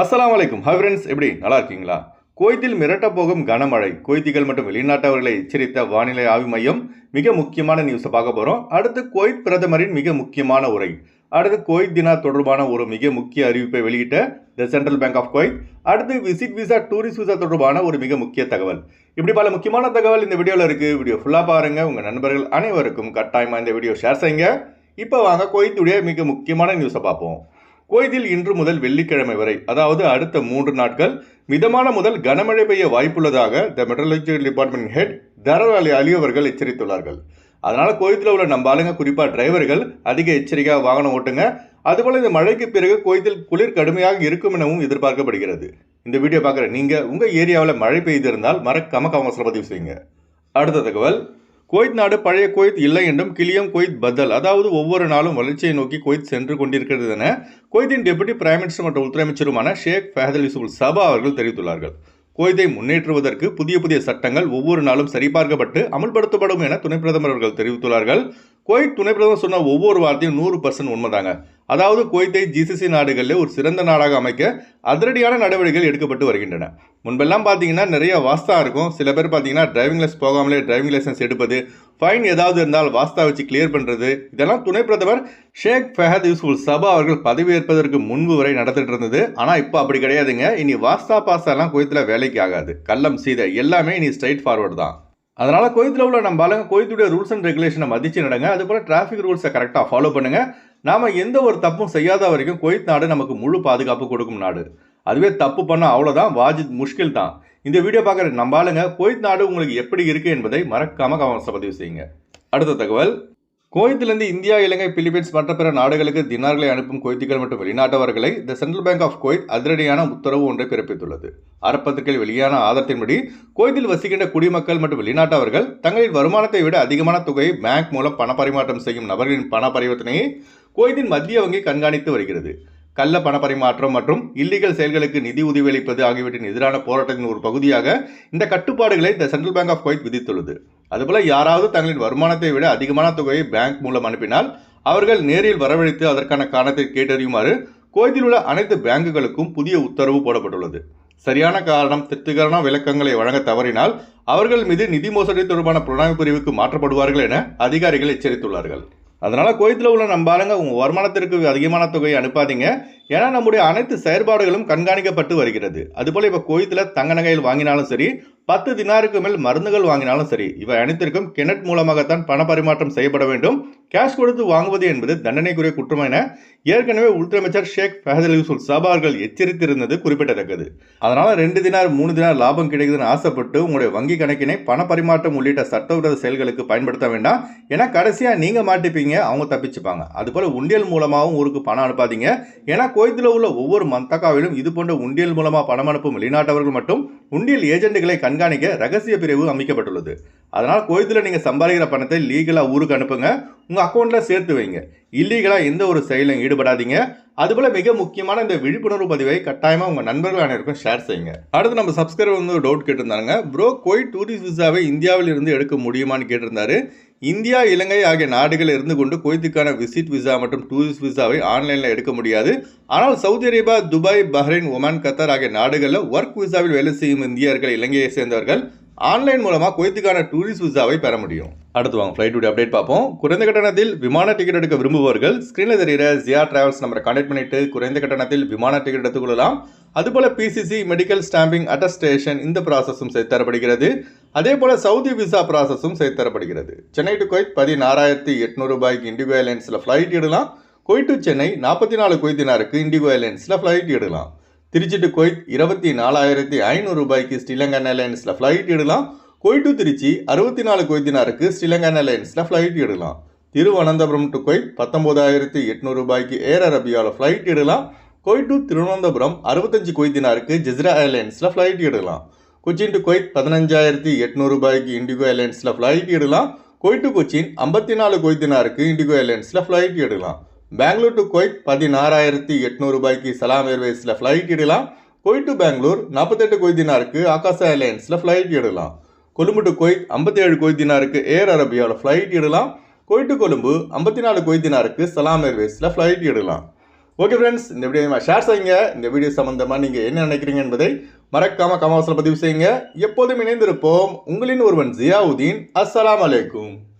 அஸ்லாம் வலைக்கும் hi friends எப்படி? நல்லா இருக்கீங்களா? குவைத்தில் மிரட்ட போகும் கனமழை. குவைத்திகள் மற்றும் வெளிநாட்டவர்களை எச்சரித்த வானிலை ஆய்வு மையம் மிக முக்கியமான நியூஸை பார்க்க போகிறோம் அடுத்து குவைத் பிரதமரின் மிக முக்கியமான உரை. அடுத்து குவைத் தினா தொடர்பான ஒரு மிக முக்கிய அறிவிப்பை வெளியிட்ட the central bank of Kuwait அடுத்து விசிட் விசா டூரிஸ்ட் விசா தொடர்பான ஒரு மிக முக்கிய தகவல். இப்படி பல முக்கியமான தகவல் இந்த வீடியோவில் இருக்குது வீடியோ ஃபுல்லாக பாருங்க. உங்கள் நண்பர்கள் அனைவருக்கும் கட்டாயமாக இந்த வீடியோ ஷேர் செய்யுங்க. இப்போ வாங்க குவைத்துடைய மிக முக்கியமான நியூஸை பார்ப்போம். குவைத்தில் இன்று முதல் வெள்ளிக்கிழமை வரை அதாவது அடுத்த மூன்று நாட்கள் மிதமான முதல் கனமழை பெய்ய வாய்ப்புள்ளதாக the meteorology department head Dhirar Ali Ali அவர்கள் எச்சரித்துள்ளார்கள். அதனால் கோயத்தில் உள்ள நம்ம ஆளுங்க குறிப்பாக டிரைவர்கள் அதிக எச்சரிக்கையாக வாகனம் ஓட்டுங்க. அதுபோல் இந்த மழைக்கு பிறகு கோயத்தில் குளிர் கடுமையாக இருக்கும் எனவும் எதிர்பார்க்கப்படுகிறது. இந்த வீடியோ பார்க்குற நீங்கள் உங்கள் ஏரியாவில் மழை பெய்திருந்தால் மறக்காம கவசம் பதிவு செய்யுங்க. அடுத்த தகவல் குவைத் நாடு பழைய குவைத் இல்லை என்றும் கிளியம் குவைத் பதல் அதாவது ஒவ்வொரு நாளும் வளர்ச்சியை நோக்கி குவைத் சென்று கொண்டிருக்கிறது என குவைத்தின் டெபுட்டி பிரைம் மினிஸ்டர் மற்றும் உள்துறை அமைச்சருமான ஷேக் ஃபேதல் யூசுப் சபா அவர்கள் தெரிவித்துள்ளார்கள். குவைத்தை முன்னேற்றுவதற்கு புதிய புதிய சட்டங்கள் ஒவ்வொரு நாளும் சரிபார்க்கப்பட்டு அமல்படுத்தப்படும் என துணை பிரதமர் அவர்கள் தெரிவித்துள்ளார்கள். குவைத் துணை பிரதமர் சொன்ன ஒவ்வொரு வார்த்தையும் நூறு பர்சன்ட் உண்மைதாங்க. அதாவது குவைத்தை ஜிசிசி நாடுகளில் ஒரு சிறந்த நாடாக அமைக்க அதிரடியான நடவடிக்கைகள் எடுக்கப்பட்டு வருகின்றன. முன்பெல்லாம் பார்த்தீங்கன்னா நிறைய வாஸ்தா இருக்கும். சில பேர் பார்த்தீங்கன்னா டிரைவிங் லைசன்ஸ் போகாமலே டிரைவிங் லைசன்ஸ் எடுப்பது ஃபைன் ஏதாவது இருந்தால் வாஸ்தா வச்சு கிளியர் பண்ணுறது இதெல்லாம் துணை பிரதமர் ஷேக் ஃபஹத் யூஸ்ஃபுல் சபா அவர்கள் பதவியேற்பதற்கு முன்பு வரை நடந்துட்டு இருந்தது. ஆனால் இப்போ அப்படி கிடையாதுங்க. இனி வாஸ்தா பாஸ்தாலாம் குவைத்தில் வேலைக்கு ஆகாது. கள்ளம் சீதை எல்லாமே இனி ஸ்ட்ரைட் ஃபார்வர்டு தான். அதனால் கோயத்தில் உள்ள நம்ம ஆளுங்க கோயத்துடைய ரூல்ஸ் அண்ட் ரெகுலேஷனை மதித்து நடங்க. அது போல டிராஃபிக் ரூல்ஸை கரெக்டாக ஃபாலோ பண்ணுங்கள் நாம் எந்த ஒரு தப்பும் செய்யாத வரைக்கும் குவைத் நாடு நமக்கு முழு பாதுகாப்பு கொடுக்கும் நாடு. அதுவே தப்பு பண்ண அவ்வளோதான் வாஜித் முஷ்கில் தான். இந்த வீடியோ பார்க்குற நம்ம ஆளுங்க குவைத் நாடு உங்களுக்கு எப்படி இருக்குது என்பதை மறக்காம கவனத்தை பதிவு செய்யுங்க. அடுத்த தகவல். குவைத்திலிருந்து இந்தியா இலங்கை பிலிப்பைன்ஸ் மற்ற பிற நாடுகளுக்கு தினார்களை அனுப்பும் குவைத்திகள் மற்றும் வெளிநாட்டவர்களை the central bank of Kuwait அதிரடியான உத்தரவு ஒன்றை பிறப்பித்துள்ளது. அரப்பத்துக்கள் வெளியான ஆதாரத்தின்படி குவைத்தில் வசிக்கின்ற குடிமக்கள் மற்றும் வெளிநாட்டவர்கள் தங்களின் வருமானத்தை விட அதிகமான தொகையை பேங்க் மூலம் பண பரிமாற்றம் செய்யும் நபர்களின் பண பரிவர்த்தனையை குவைத்தின் மத்திய வங்கி கண்காணித்து வருகிறது. கள்ள பண பரிமாற்றம் மற்றும் இல்லீகல் செயல்களுக்கு நிதி உதவி அளிப்பது ஆகியவற்றின் எதிரான போராட்டத்தின் ஒரு பகுதியாக இந்த கட்டுப்பாடுகளை the central bank of Kuwait விதித்துள்ளது. அதுபோல் யாராவது தங்களின் வருமானத்தை விட அதிகமான தொகையை பேங்க் மூலம் அனுப்பினால் அவர்கள் நேரில் வரவழைத்து அதற்கான காரணத்தை கேட்டறியுமாறு கோயத்தில் உள்ள அனைத்து பேங்குகளுக்கும் புதிய உத்தரவு போடப்பட்டுள்ளது. சரியான காரணம் திருப்திகரமான விளக்கங்களை வழங்க தவறினால் அவர்கள் மீது நிதி மோசடி தொடர்பான புலனாய்வு பிரிவுக்கு மாற்றப்படுவார்கள் என அதிகாரிகள் எச்சரித்துள்ளார்கள். அதனால் குவைத்தில் உள்ள நம்ம ஆளுங்க உங்கள் வருமானத்திற்கு அதிகமான தொகையை அனுப்பாதீங்க. ஏன்னா நம்முடைய அனைத்து செயற்பாடுகளும் கண்காணிக்கப்பட்டு வருகிறது. அதுபோல் இப்போ குவைத்தில் தங்க நகையில் வாங்கினாலும் சரி பத்து தினாருக்கு மேல் மருந்துகள் வாங்கினாலும் சரி இவை அனைத்திற்கும் கிணட் மூலமாகத்தான் பண பரிமாற்றம் செய்யப்பட வேண்டும். கேஷ் கொடுத்து வாங்குவது என்பது தண்டனைக்குரிய குற்றம் என ஏற்கனவே உள்துறை அமைச்சர் ஷேக் ஃபஹதல் யூசுல் சபா அவர்கள் எச்சரித்திருந்தது குறிப்பிடத்தக்கது. அதனால் ரெண்டு தினார் மூணு தினார் லாபம் கிடைக்குதுன்னு ஆசைப்பட்டு உங்களுடைய வங்கி கணக்கினை பண பரிமாற்றம் உள்ளிட்ட சட்டவிரோத செயல்களுக்கு பயன்படுத்த வேண்டாம். ஏன்னா கடைசியாக நீங்கள் மாட்டிப்பீங்க அவங்க தப்பிச்சுப்பாங்க. அதுபோல் உண்டியல் மூலமாகவும் ஊருக்கு பணம் அனுப்பாதீங்க. ஏன்னா கோயத்தில் உள்ள ஒவ்வொரு மந்தக்காவிலும் இது போன்ற உண்டியல் மூலமாக பணம் அனுப்பும் வெளிநாட்டவர்கள் மட்டும் உண்டியல் ஏஜெண்டுகளை கண்காணிக்க ரகசிய பிரிவு அமைக்கப்பட்டுள்ளது. அதனால் கோயத்தில் நீங்கள் சம்பாதிக்கிற பணத்தை லீகலாக ஊருக்கு அனுப்புங்க. உங்கள் அக்கௌண்ட்டில் சேர்த்து வைங்க. இல்லீகலாக எந்த ஒரு செயலும் ஈடுபடாதீங்க. அதுபோல் மிக முக்கியமான இந்த விழிப்புணர்வு பதிவை கட்டாயமாக உங்கள் நண்பர்கள் அனைவருக்கும் ஷேர் செய்யுங்க. அடுத்து நம்ம சப்ஸ்கிரைபர் வந்து ஒரு டவுட் கேட்டிருந்தாங்க ப்ரோ கோய் டூரிஸ்ட் விசாவை இந்தியாவில் இருந்து எடுக்க முடியுமான்னு கேட்டிருந்தாரு. இந்தியா இலங்கை ஆகிய நாடுகளில் இருந்து கொண்டு குவைத்துக்கான விசிட் விசா மற்றும் டூரிஸ்ட் விசாவை ஆன்லைனில் எடுக்க முடியாது. ஆனால் Saudi Arabia Dubai Bahrain Oman Qatar ஆகிய நாடுகளில் ஒர்க் விசாவில் வேலை செய்யும் இந்தியர்கள் இலங்கையை சேர்ந்தவர்கள் ஆன்லைன் மூலமாக குவைத்துக்கான டூரிஸ்ட் விசாவை பெற முடியும். அடுத்து வாங்க ஃப்ளைட் அப்டேட் பார்ப்போம். குறைந்த கட்டணத்தில் விமான டிக்கெட் எடுக்க விரும்புபவர்கள் ஸ்க்ரீனில் தெரிகிற ஜியா டிராவல்ஸ் நம்பரை கனெக்ட் பண்ணிட்டு குறைந்த கட்டணத்தில் விமான டிக்கெட் எடுத்துக்கொள்ளலாம். அதுபோல் பிசிசி மெடிக்கல் ஸ்டாம்பிங் அட்டஸ்டேஷன் இந்த ப்ராசஸும் செய்து தரப்படுகிறது. அதே போல் சவுதி விசா ப்ராசஸும் செய்து தரப்படுகிறது. சென்னை டு குவைத் பதினாறாயிரத்தி எட்நூறு ரூபாய்க்கு இண்டிகோ ஏர்லைன்ஸில் ஃப்ளைட் இடலாம் குவைட் டு சென்னை நாற்பத்தி நாலு குவைத்தினாருக்கு இண்டிகோ ஏர்லைன்ஸில் ஃப்ளைட் இடலாம் திருச்சி டு கொய்த் இருபத்தி நாலாயிரத்தி ஐநூறு ரூபாய்க்கு ஸ்ரீலங்கன் ஏர்லைன்ஸில் ஃப்ளைட் இடலாம் குவைட் டு திருச்சி அறுபத்தி நாலு கொய்தினாருக்கு ஸ்ரீலங்கன் ஏர்லைன்ஸில் ஃப்ளைட் இடலாம் திருவனந்தபுரம் டு கொய்த் பத்தொம்போதாயிரத்தி எட்நூறு ரூபாய்க்கு ஏர் அரபியாவில் ஃப்ளைட் இடலாம் குவைட் டு திருவனந்தபுரம் அறுபத்தஞ்சு கொய்தினாருக்கு ஜெஸ்ரா ஏர்லைன்ஸில் ஃப்ளைட் இடலாம் கொச்சின் டு கொய்த் பதினஞ்சாயிரத்தி எட்நூறு ரூபாய்க்கு இண்டிகோ ஏர்லைன்ஸில் ஃப்ளைட் இடலாம் குவைட் டு கொச்சின் ஐம்பத்தி நாலு கொய்தினாருக்கு இண்டிகோ ஏர்லைன்ஸில் ஃப்ளைட் இடலாம் பெங்களூர் டு குவைட் பதினாறாயிரத்தி எட்நூறு ரூபாய்க்கு சலாம் ஏர்வேஸில் ஃப்ளைட் இடலாம் குவைட் டு பெங்களூர் நாற்பத்தெட்டு கொய்தினாருக்கு ஆகாசா ஏர்லைன்ஸில் ஃப்ளைட் இடலாம் கொழும்பு டு குவைத் ஐம்பத்தி ஏழு ஏர் அரபியாவில் ஃப்ளைட் இடலாம் குவைட் டு கொழும்பு ஐம்பத்தி நாலு கொய்தினாருக்கு சலாம் ஏர்வேஸில் ஃப்ளைட் இடலாம் ஓகே ஃப்ரெண்ட்ஸ் இந்த வீடியோ ஷேர் செய்யுங்க. இந்த வீடியோ சம்மந்தமாக நீங்கள் என்ன நினைக்கிறீங்க என்பதை மறக்காமல் கமாவாசில் பதிவு செய்யுங்க. எப்போதும் இணைந்திருப்போம். உங்களின் ஒருவன் ஜியாவுதீன். அஸ்ஸலாமு அலைக்கும்.